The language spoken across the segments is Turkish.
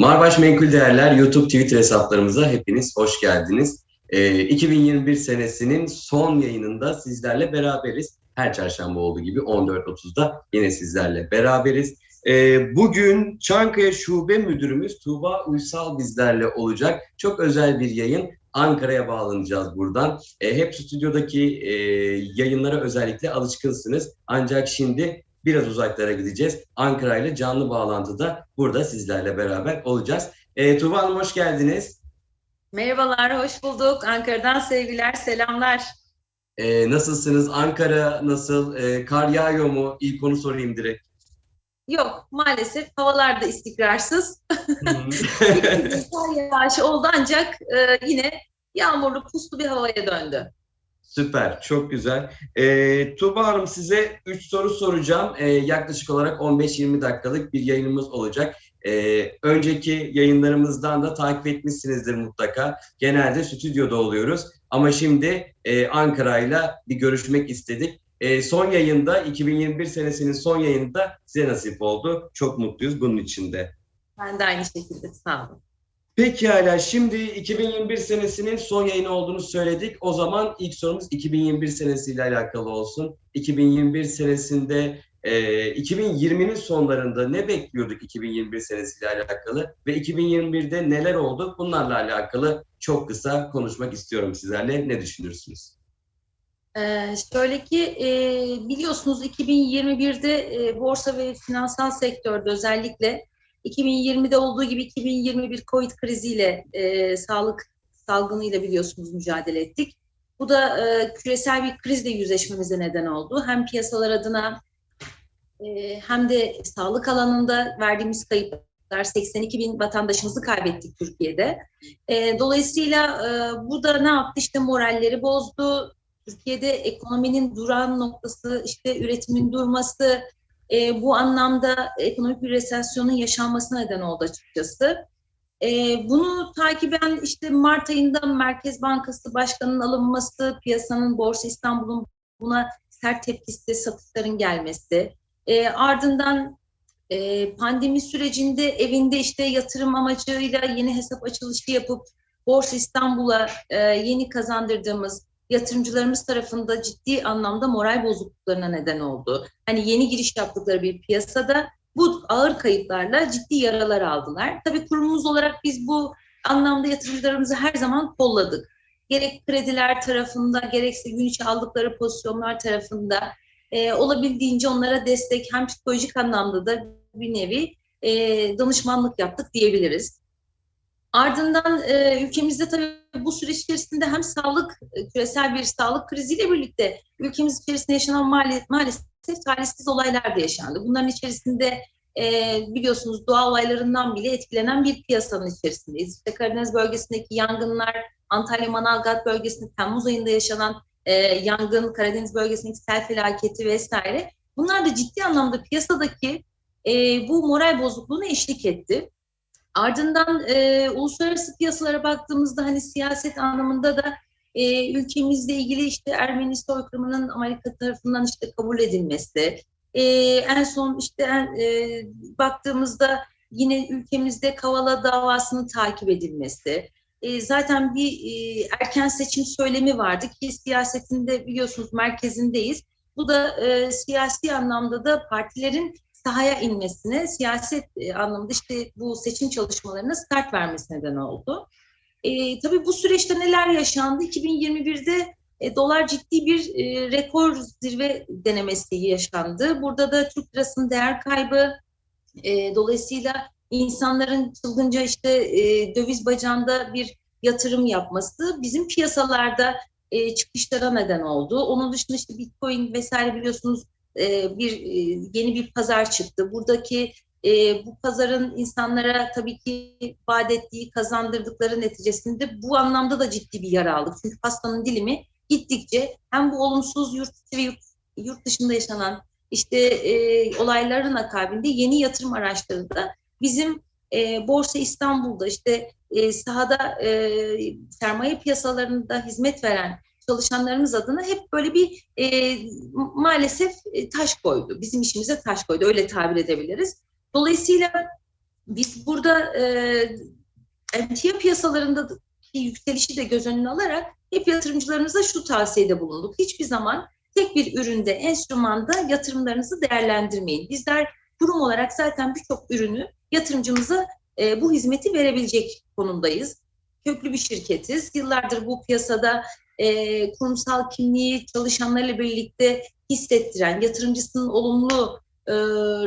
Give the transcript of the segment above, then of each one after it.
Marbaş Menkul Değerler YouTube Twitter hesaplarımıza hepiniz hoş geldiniz. Ee, 2021 senesinin son yayınında sizlerle beraberiz. Her çarşamba olduğu gibi 14.30'da yine sizlerle beraberiz. Ee, bugün Çankaya Şube Müdürümüz Tuğba Uysal bizlerle olacak. Çok özel bir yayın. Ankara'ya bağlanacağız buradan. E, hep stüdyodaki e, yayınlara özellikle alışkınsınız. Ancak şimdi biraz uzaklara gideceğiz. Ankara ile canlı bağlantıda burada sizlerle beraber olacağız. E, Tuğba Hanım hoş geldiniz. Merhabalar, hoş bulduk. Ankara'dan sevgiler, selamlar. E, nasılsınız? Ankara nasıl? E, kar yağıyor mu? İlk onu sorayım direkt. Yok, maalesef havalar da istikrarsız. Kar yağışı oldu ancak e, yine yağmurlu, puslu bir havaya döndü. Süper, çok güzel. E, Tuğba Hanım size 3 soru soracağım. E, yaklaşık olarak 15-20 dakikalık bir yayınımız olacak. E, önceki yayınlarımızdan da takip etmişsinizdir mutlaka. Genelde stüdyoda oluyoruz. Ama şimdi e, Ankara'yla bir görüşmek istedik. E, son yayında, 2021 senesinin son yayında size nasip oldu. Çok mutluyuz bunun için de. Ben de aynı şekilde sağ olun. Peki hala şimdi 2021 senesinin son yayını olduğunu söyledik. O zaman ilk sorumuz 2021 senesiyle alakalı olsun. 2021 senesinde e, 2020'nin sonlarında ne bekliyorduk 2021 senesiyle alakalı ve 2021'de neler oldu? Bunlarla alakalı çok kısa konuşmak istiyorum sizlerle. Ne düşünürsünüz? Ee, şöyle ki e, biliyorsunuz 2021'de e, borsa ve finansal sektörde özellikle 2020'de olduğu gibi 2021 Covid kriziyle e, sağlık salgınıyla biliyorsunuz mücadele ettik. Bu da e, küresel bir krizle yüzleşmemize neden oldu. Hem piyasalar adına e, hem de sağlık alanında verdiğimiz kayıplar 82 bin vatandaşımızı kaybettik Türkiye'de. E, dolayısıyla e, bu da ne yaptı? İşte moralleri bozdu. Türkiye'de ekonominin duran noktası, işte üretimin durması, e, bu anlamda ekonomik bir resesyonun yaşanmasına neden oldu açıkçası. E, bunu takiben işte Mart ayında Merkez Bankası Başkanı'nın alınması, piyasanın Borsa İstanbul'un buna sert tepkisi, satışların gelmesi, e, ardından e, pandemi sürecinde evinde işte yatırım amacıyla yeni hesap açılışı yapıp Borsa İstanbul'a e, yeni kazandırdığımız yatırımcılarımız tarafında ciddi anlamda moral bozukluklarına neden oldu. Hani yeni giriş yaptıkları bir piyasada bu ağır kayıplarla ciddi yaralar aldılar. Tabii kurumumuz olarak biz bu anlamda yatırımcılarımızı her zaman kolladık. Gerek krediler tarafında, gerekse gün içi aldıkları pozisyonlar tarafında e, olabildiğince onlara destek hem psikolojik anlamda da bir nevi e, danışmanlık yaptık diyebiliriz. Ardından e, ülkemizde tabii bu süreç içerisinde hem sağlık, küresel bir sağlık kriziyle birlikte ülkemiz içerisinde yaşanan maalesef, maalesef talihsiz olaylar da yaşandı. Bunların içerisinde e, biliyorsunuz doğa olaylarından bile etkilenen bir piyasanın içerisindeyiz. İşte Karadeniz bölgesindeki yangınlar, Antalya Manavgat bölgesinde Temmuz ayında yaşanan e, yangın, Karadeniz bölgesindeki sel felaketi vesaire. Bunlar da ciddi anlamda piyasadaki e, bu moral bozukluğuna eşlik etti. Ardından e, uluslararası piyasalara baktığımızda hani siyaset anlamında da e, ülkemizle ilgili işte Ermeni soykırımının Amerika tarafından işte kabul edilmesi, e, en son işte e, baktığımızda yine ülkemizde Kavala davasının takip edilmesi, e, zaten bir e, erken seçim söylemi vardı ki siyasetinde biliyorsunuz merkezindeyiz. Bu da e, siyasi anlamda da partilerin sahaya inmesine, siyaset e, anlamında işte bu seçim çalışmalarına start vermesi neden oldu. E, tabii bu süreçte neler yaşandı? 2021'de e, dolar ciddi bir e, rekor zirve denemesi yaşandı. Burada da Türk lirasının değer kaybı, e, dolayısıyla insanların çılgınca işte e, döviz bacağında bir yatırım yapması bizim piyasalarda e, çıkışlara neden oldu. Onun dışında işte Bitcoin vesaire biliyorsunuz e, bir e, yeni bir pazar çıktı. Buradaki e, bu pazarın insanlara tabii ki vaat ettiği, kazandırdıkları neticesinde bu anlamda da ciddi bir yara aldık. Çünkü pastanın dilimi gittikçe hem bu olumsuz yurt içi ve yurt, yurt dışında yaşanan işte e, olayların akabinde yeni yatırım araçları da bizim e, Borsa İstanbul'da işte e, sahada e, sermaye piyasalarında hizmet veren çalışanlarımız adına hep böyle bir e, maalesef e, taş koydu. Bizim işimize taş koydu. Öyle tabir edebiliriz. Dolayısıyla biz burada e, emtia piyasalarında yükselişi de göz önüne alarak hep yatırımcılarımıza şu tavsiyede bulunduk. Hiçbir zaman tek bir üründe, enstrümanda yatırımlarınızı değerlendirmeyin. Bizler kurum olarak zaten birçok ürünü yatırımcımıza e, bu hizmeti verebilecek konumdayız. Köklü bir şirketiz. Yıllardır bu piyasada e, kurumsal kimliği çalışanlarıyla birlikte hissettiren, yatırımcısının olumlu e,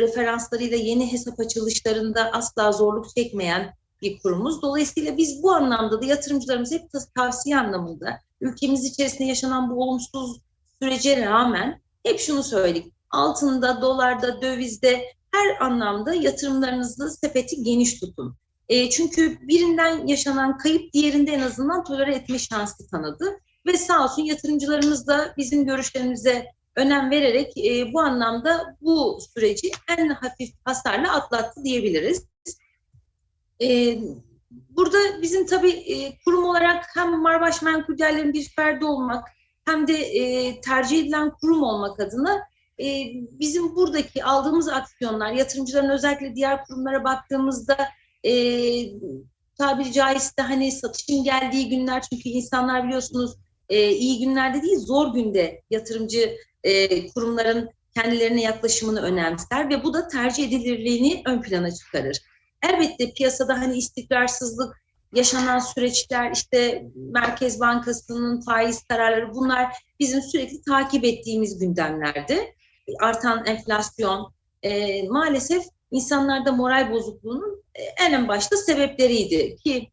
referanslarıyla yeni hesap açılışlarında asla zorluk çekmeyen bir kurumuz. Dolayısıyla biz bu anlamda da yatırımcılarımız hep tavsiye anlamında ülkemiz içerisinde yaşanan bu olumsuz sürece rağmen hep şunu söyledik. Altında, dolarda, dövizde her anlamda yatırımlarınızı sepeti geniş tutun. E, çünkü birinden yaşanan kayıp diğerinde en azından tolere etme şansı tanıdı. Ve sağ olsun yatırımcılarımız da bizim görüşlerimize önem vererek e, bu anlamda bu süreci en hafif hasarla atlattı diyebiliriz. E, burada bizim tabii e, kurum olarak hem Marbaş Menkullerlerin bir ferdi olmak hem de e, tercih edilen kurum olmak adına e, bizim buradaki aldığımız aksiyonlar, yatırımcıların özellikle diğer kurumlara baktığımızda e, tabiri caizse hani satışın geldiği günler çünkü insanlar biliyorsunuz e, iyi günlerde değil zor günde yatırımcı e, kurumların kendilerine yaklaşımını önemser ve bu da tercih edilirliğini ön plana çıkarır. Elbette piyasada hani istikrarsızlık, yaşanan süreçler, işte Merkez Bankası'nın faiz kararları bunlar bizim sürekli takip ettiğimiz gündemlerdi. Artan enflasyon e, maalesef insanlarda moral bozukluğunun en en başta sebepleriydi ki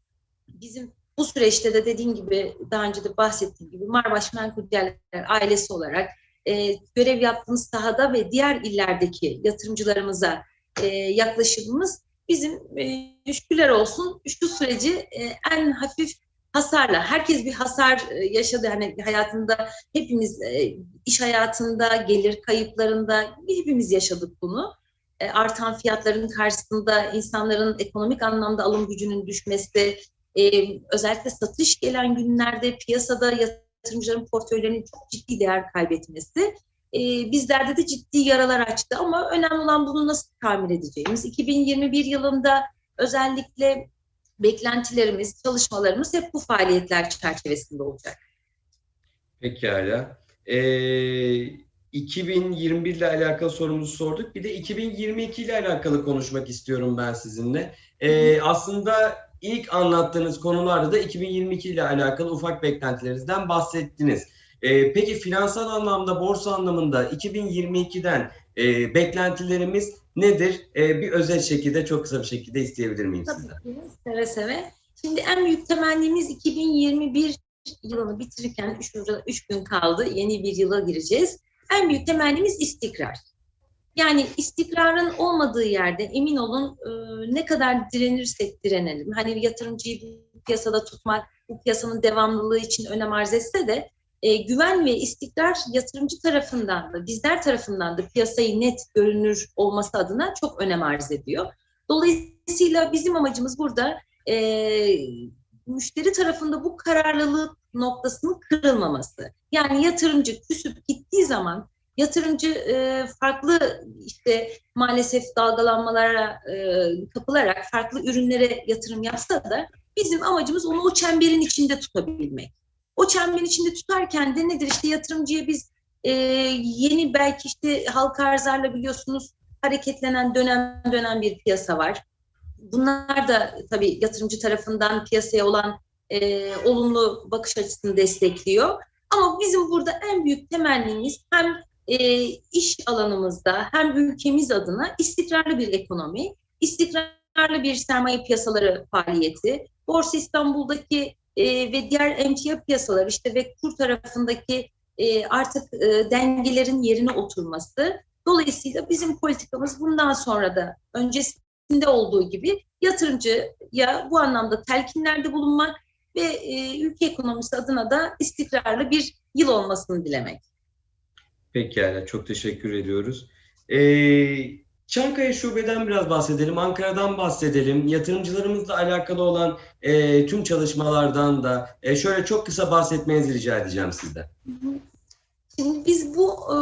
bizim bu süreçte de dediğim gibi daha önce de bahsettiğim gibi Marbaş Menkulciler ailesi olarak e, görev yaptığımız sahada ve diğer illerdeki yatırımcılarımıza e, yaklaşımımız bizim e, şükürler olsun. Şu süreci e, en hafif hasarla herkes bir hasar e, yaşadı. Hani hayatında hepimiz e, iş hayatında gelir kayıplarında hepimiz yaşadık bunu. E, artan fiyatların karşısında insanların ekonomik anlamda alım gücünün düşmesi e, özellikle satış gelen günlerde piyasada yatırımcıların portföylerinin çok ciddi değer kaybetmesi e, bizlerde de ciddi yaralar açtı ama önemli olan bunu nasıl tamir edeceğimiz. 2021 yılında özellikle beklentilerimiz, çalışmalarımız hep bu faaliyetler çerçevesinde olacak. Pekala. Ee, 2021 ile alakalı sorumuzu sorduk. Bir de 2022 ile alakalı konuşmak istiyorum ben sizinle. Ee, aslında ilk anlattığınız konularda da 2022 ile alakalı ufak beklentilerinizden bahsettiniz. Ee, peki finansal anlamda, borsa anlamında 2022'den e, beklentilerimiz nedir? E, bir özet şekilde, çok kısa bir şekilde isteyebilir miyim Tabii sizden? ki, seve seve. Şimdi en büyük temennimiz 2021 yılını bitirirken 3 gün kaldı. Yeni bir yıla gireceğiz. En büyük temennimiz istikrar. Yani istikrarın olmadığı yerde emin olun e, ne kadar direnirsek direnelim. Hani yatırımcıyı bu piyasada tutmak, bu piyasanın devamlılığı için önem arz etse de e, güven ve istikrar yatırımcı tarafından da bizler tarafından da piyasayı net görünür olması adına çok önem arz ediyor. Dolayısıyla bizim amacımız burada e, müşteri tarafında bu kararlılık noktasının kırılmaması. Yani yatırımcı küsüp gittiği zaman yatırımcı e, farklı işte maalesef dalgalanmalara e, kapılarak farklı ürünlere yatırım yapsa da bizim amacımız onu o çemberin içinde tutabilmek. O çemberin içinde tutarken de nedir işte yatırımcıya biz e, yeni belki işte halka arzlarla biliyorsunuz hareketlenen dönem dönem bir piyasa var. Bunlar da tabii yatırımcı tarafından piyasaya olan e, olumlu bakış açısını destekliyor. Ama bizim burada en büyük temennimiz hem e, iş alanımızda hem ülkemiz adına istikrarlı bir ekonomi, istikrarlı bir sermaye piyasaları faaliyeti, Borsa İstanbul'daki e, ve diğer emtia piyasalar işte ve kur tarafındaki e, artık e, dengelerin yerine oturması. Dolayısıyla bizim politikamız bundan sonra da öncesinde olduğu gibi yatırımcıya bu anlamda telkinlerde bulunmak ve e, ülke ekonomisi adına da istikrarlı bir yıl olmasını dilemek. Pekala, çok teşekkür ediyoruz. Ee, Çankaya Şube'den biraz bahsedelim, Ankara'dan bahsedelim. Yatırımcılarımızla alakalı olan e, tüm çalışmalardan da e, şöyle çok kısa bahsetmenizi rica edeceğim sizden. Şimdi biz bu e,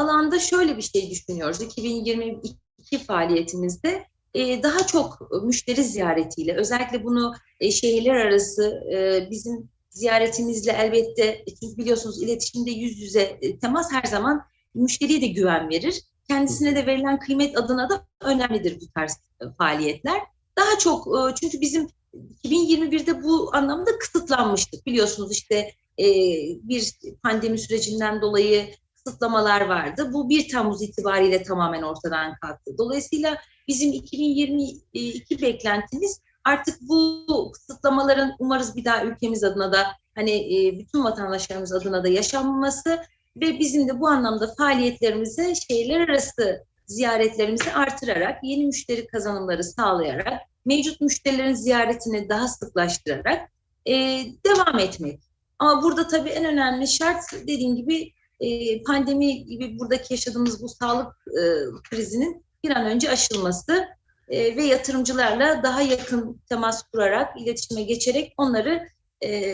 alanda şöyle bir şey düşünüyoruz. 2022 faaliyetimizde e, daha çok müşteri ziyaretiyle, özellikle bunu e, şehirler arası e, bizim ziyaretimizle elbette, e, çünkü biliyorsunuz iletişimde yüz yüze e, temas her zaman müşteriye de güven verir. Kendisine de verilen kıymet adına da önemlidir bu tarz e, faaliyetler. Daha çok çünkü bizim 2021'de bu anlamda kısıtlanmıştık. Biliyorsunuz işte bir pandemi sürecinden dolayı kısıtlamalar vardı. Bu 1 Temmuz itibariyle tamamen ortadan kalktı. Dolayısıyla bizim 2022 beklentimiz artık bu kısıtlamaların umarız bir daha ülkemiz adına da hani e, bütün vatandaşlarımız adına da yaşanmaması ve bizim de bu anlamda faaliyetlerimizi şehirler arası ziyaretlerimizi artırarak, yeni müşteri kazanımları sağlayarak, mevcut müşterilerin ziyaretini daha sıklaştırarak e, devam etmek. Ama burada tabii en önemli şart dediğim gibi e, pandemi gibi buradaki yaşadığımız bu sağlık e, krizinin bir an önce aşılması e, ve yatırımcılarla daha yakın temas kurarak, iletişime geçerek onları e,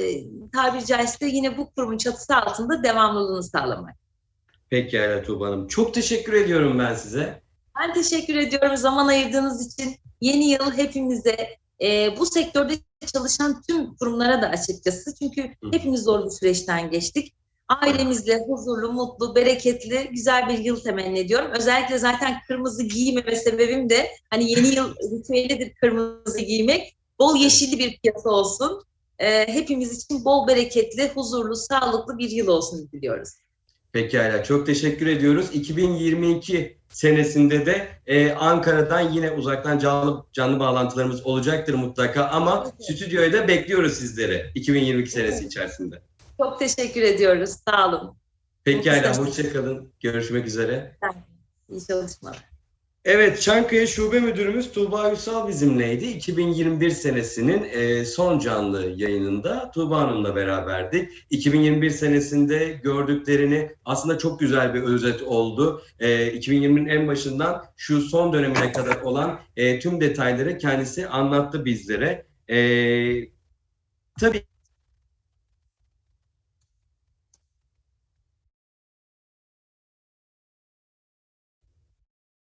tabiri caizse yine bu kurumun çatısı altında devamlılığını sağlamak. Pekala Tuğba Hanım. Çok teşekkür ediyorum ben size. Ben teşekkür ediyorum zaman ayırdığınız için. Yeni yıl hepimize, e, bu sektörde çalışan tüm kurumlara da açıkçası. Çünkü hepimiz zor bir süreçten geçtik. Ailemizle huzurlu, mutlu, bereketli, güzel bir yıl temenni ediyorum. Özellikle zaten kırmızı giymeme sebebim de hani yeni yıl ritüelidir kırmızı giymek. Bol yeşilli bir piyasa olsun. E, hepimiz için bol bereketli, huzurlu, sağlıklı bir yıl olsun diliyoruz. Pekala çok teşekkür ediyoruz. 2022 senesinde de e, Ankara'dan yine uzaktan canlı canlı bağlantılarımız olacaktır mutlaka ama Evet. stüdyoya da bekliyoruz sizleri 2022 senesi içerisinde. Çok teşekkür ediyoruz. Sağ olun. Pekala Çok hoşçakalın. Görüşmek üzere. İyi çalışmalar. Evet, Çankaya Şube Müdürümüz Tuğba Üsal bizimleydi. 2021 senesinin e, son canlı yayınında Tuğba Hanım'la beraberdik. 2021 senesinde gördüklerini aslında çok güzel bir özet oldu. E, 2020'nin en başından şu son dönemine kadar olan e, tüm detayları kendisi anlattı bizlere. E, tabii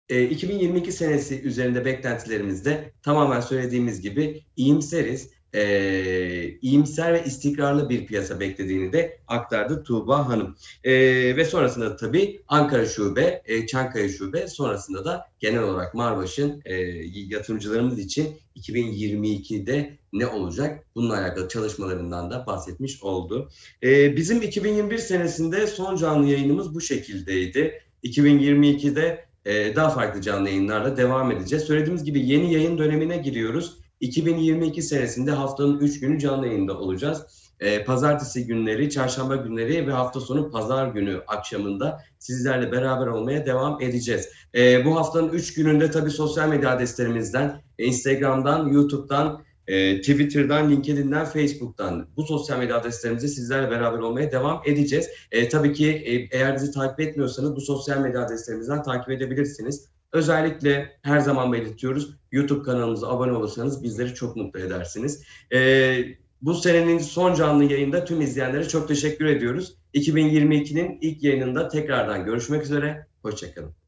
E, 2022 senesi üzerinde beklentilerimizde tamamen söylediğimiz gibi iyimseriz. E, iyimser ve istikrarlı bir piyasa beklediğini de aktardı Tuğba Hanım. E, ve sonrasında da tabii Ankara Şube, e, Çankaya Şube, sonrasında da genel olarak Marbaş'ın e, yatırımcılarımız için 2022'de ne olacak? Bununla alakalı çalışmalarından da bahsetmiş oldu. E, bizim 2021 senesinde son canlı yayınımız bu şekildeydi. 2022'de ee, daha farklı canlı yayınlarla devam edeceğiz. Söylediğimiz gibi yeni yayın dönemine giriyoruz. 2022 senesinde haftanın 3 günü canlı yayında olacağız. Ee, pazartesi günleri, çarşamba günleri ve hafta sonu pazar günü akşamında sizlerle beraber olmaya devam edeceğiz. Ee, bu haftanın 3 gününde tabii sosyal medya adreslerimizden, Instagram'dan, YouTube'dan, e, Twitter'dan, LinkedIn'den, Facebook'tan bu sosyal medya adreslerimizde sizlerle beraber olmaya devam edeceğiz. E, tabii ki e, eğer bizi takip etmiyorsanız bu sosyal medya adreslerimizden takip edebilirsiniz. Özellikle her zaman belirtiyoruz YouTube kanalımıza abone olursanız bizleri çok mutlu edersiniz. E, bu senenin son canlı yayında tüm izleyenlere çok teşekkür ediyoruz. 2022'nin ilk yayınında tekrardan görüşmek üzere. Hoşçakalın.